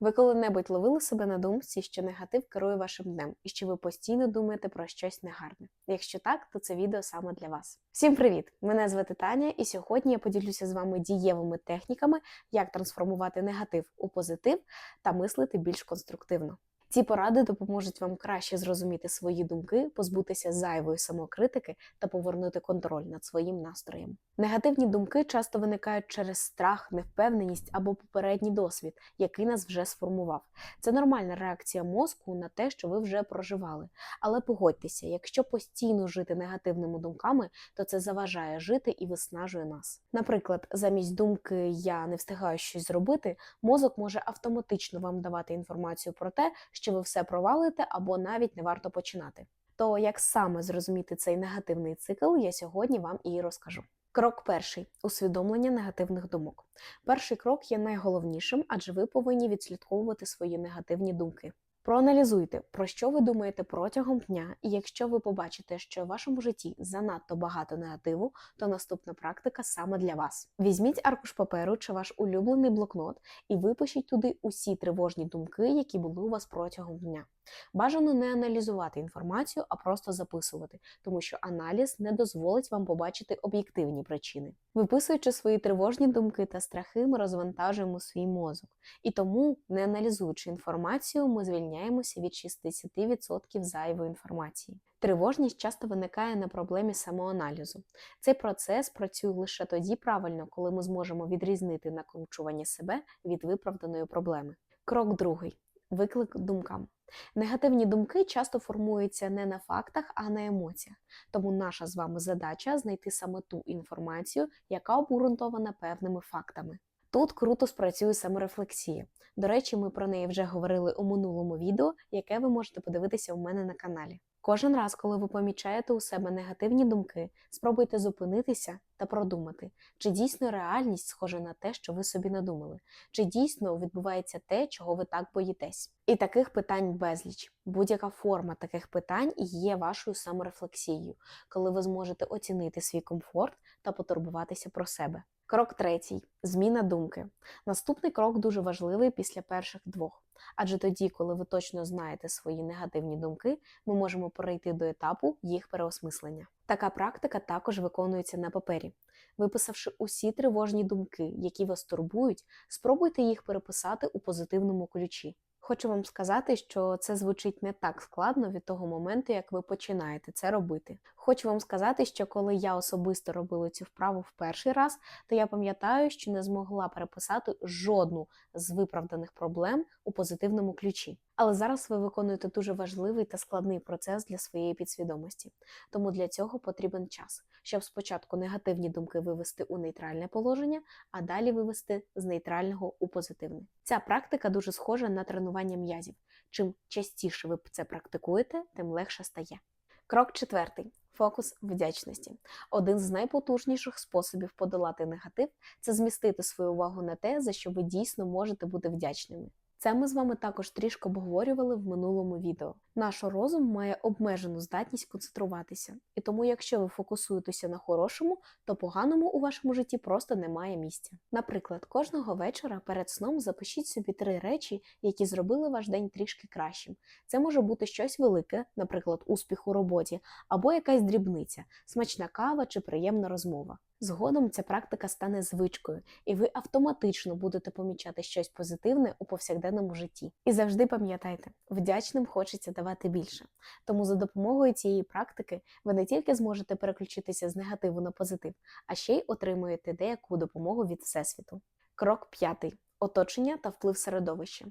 Ви коли-небудь ловили себе на думці, що негатив керує вашим днем і що ви постійно думаєте про щось негарне? Якщо так, то це відео саме для вас. Всім привіт! Мене звати Таня, і сьогодні я поділюся з вами дієвими техніками, як трансформувати негатив у позитив та мислити більш конструктивно. Ці поради допоможуть вам краще зрозуміти свої думки, позбутися зайвої самокритики та повернути контроль над своїм настроєм. Негативні думки часто виникають через страх, невпевненість або попередній досвід, який нас вже сформував. Це нормальна реакція мозку на те, що ви вже проживали. Але погодьтеся, якщо постійно жити негативними думками, то це заважає жити і виснажує нас. Наприклад, замість думки я не встигаю щось зробити, мозок може автоматично вам давати інформацію про те, що ви все провалите або навіть не варто починати. То як саме зрозуміти цей негативний цикл, я сьогодні вам і розкажу. Крок перший усвідомлення негативних думок. Перший крок є найголовнішим, адже ви повинні відслідковувати свої негативні думки. Проаналізуйте, про що ви думаєте протягом дня, і якщо ви побачите, що в вашому житті занадто багато негативу, то наступна практика саме для вас. Візьміть аркуш паперу чи ваш улюблений блокнот і випишіть туди усі тривожні думки, які були у вас протягом дня. Бажано не аналізувати інформацію, а просто записувати, тому що аналіз не дозволить вам побачити об'єктивні причини. Виписуючи свої тривожні думки та страхи, ми розвантажуємо свій мозок. І тому, не аналізуючи інформацію, ми звільняємося від 60% зайвої інформації. Тривожність часто виникає на проблемі самоаналізу. Цей процес працює лише тоді правильно, коли ми зможемо відрізнити накручування себе від виправданої проблеми. Крок другий виклик думкам. Негативні думки часто формуються не на фактах, а на емоціях. Тому наша з вами задача знайти саме ту інформацію, яка обґрунтована певними фактами. Тут круто спрацює саморефлексія. До речі, ми про неї вже говорили у минулому відео, яке ви можете подивитися у мене на каналі. Кожен раз, коли ви помічаєте у себе негативні думки, спробуйте зупинитися та продумати, чи дійсно реальність схожа на те, що ви собі надумали, чи дійсно відбувається те, чого ви так боїтесь. І таких питань безліч. Будь-яка форма таких питань є вашою саморефлексією, коли ви зможете оцінити свій комфорт та потурбуватися про себе. Крок третій зміна думки. Наступний крок дуже важливий після перших двох. Адже тоді, коли ви точно знаєте свої негативні думки, ми можемо перейти до етапу їх переосмислення. Така практика також виконується на папері. Виписавши усі тривожні думки, які вас турбують, спробуйте їх переписати у позитивному ключі. Хочу вам сказати, що це звучить не так складно від того моменту, як ви починаєте це робити. Хочу вам сказати, що коли я особисто робила цю вправу в перший раз, то я пам'ятаю, що не змогла переписати жодну з виправданих проблем у позитивному ключі. Але зараз ви виконуєте дуже важливий та складний процес для своєї підсвідомості. Тому для цього потрібен час, щоб спочатку негативні думки вивести у нейтральне положення, а далі вивести з нейтрального у позитивне. Ця практика дуже схожа на тренування м'язів. Чим частіше ви це практикуєте, тим легше стає. Крок четвертий. Фокус вдячності. Один з найпотужніших способів подолати негатив це змістити свою увагу на те, за що ви дійсно можете бути вдячними. Це ми з вами також трішки обговорювали в минулому відео. Наш розум має обмежену здатність концентруватися, і тому, якщо ви фокусуєтеся на хорошому, то поганому у вашому житті просто немає місця. Наприклад, кожного вечора перед сном запишіть собі три речі, які зробили ваш день трішки кращим. Це може бути щось велике, наприклад, успіх у роботі, або якась дрібниця, смачна кава чи приємна розмова. Згодом ця практика стане звичкою, і ви автоматично будете помічати щось позитивне у повсякденному житті. І завжди пам'ятайте, вдячним хочеться давати більше. Тому за допомогою цієї практики ви не тільки зможете переключитися з негативу на позитив, а ще й отримуєте деяку допомогу від Всесвіту. Крок п'ятий. Оточення та вплив середовища.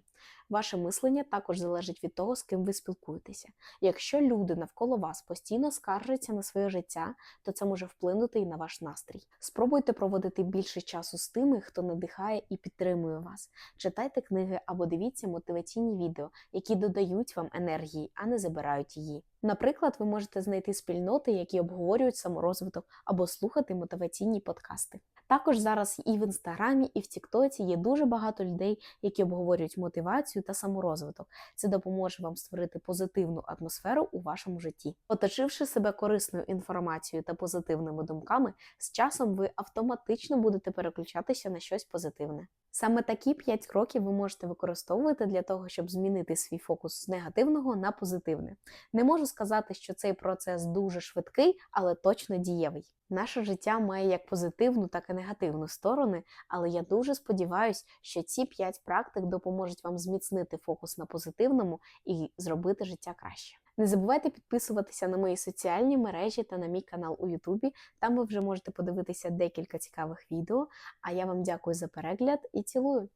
Ваше мислення також залежить від того, з ким ви спілкуєтеся. Якщо люди навколо вас постійно скаржаться на своє життя, то це може вплинути і на ваш настрій. Спробуйте проводити більше часу з тими, хто надихає і підтримує вас. Читайте книги або дивіться мотиваційні відео, які додають вам енергії, а не забирають її. Наприклад, ви можете знайти спільноти, які обговорюють саморозвиток, або слухати мотиваційні подкасти. Також зараз і в інстаграмі, і в Тіктоці є дуже багато людей, які обговорюють мотивацію та саморозвиток. Це допоможе вам створити позитивну атмосферу у вашому житті. Оточивши себе корисною інформацією та позитивними думками, з часом ви автоматично будете переключатися на щось позитивне. Саме такі 5 кроків ви можете використовувати для того, щоб змінити свій фокус з негативного на позитивне. Не можу сказати, що цей процес дуже швидкий, але точно дієвий. Наше життя має як позитивну, так і негативну сторони, але я дуже сподіваюся, що ці 5 практик допоможуть вам зміцнити фокус на позитивному і зробити життя краще. Не забувайте підписуватися на мої соціальні мережі та на мій канал у Ютубі. Там ви вже можете подивитися декілька цікавих відео. А я вам дякую за перегляд і цілую!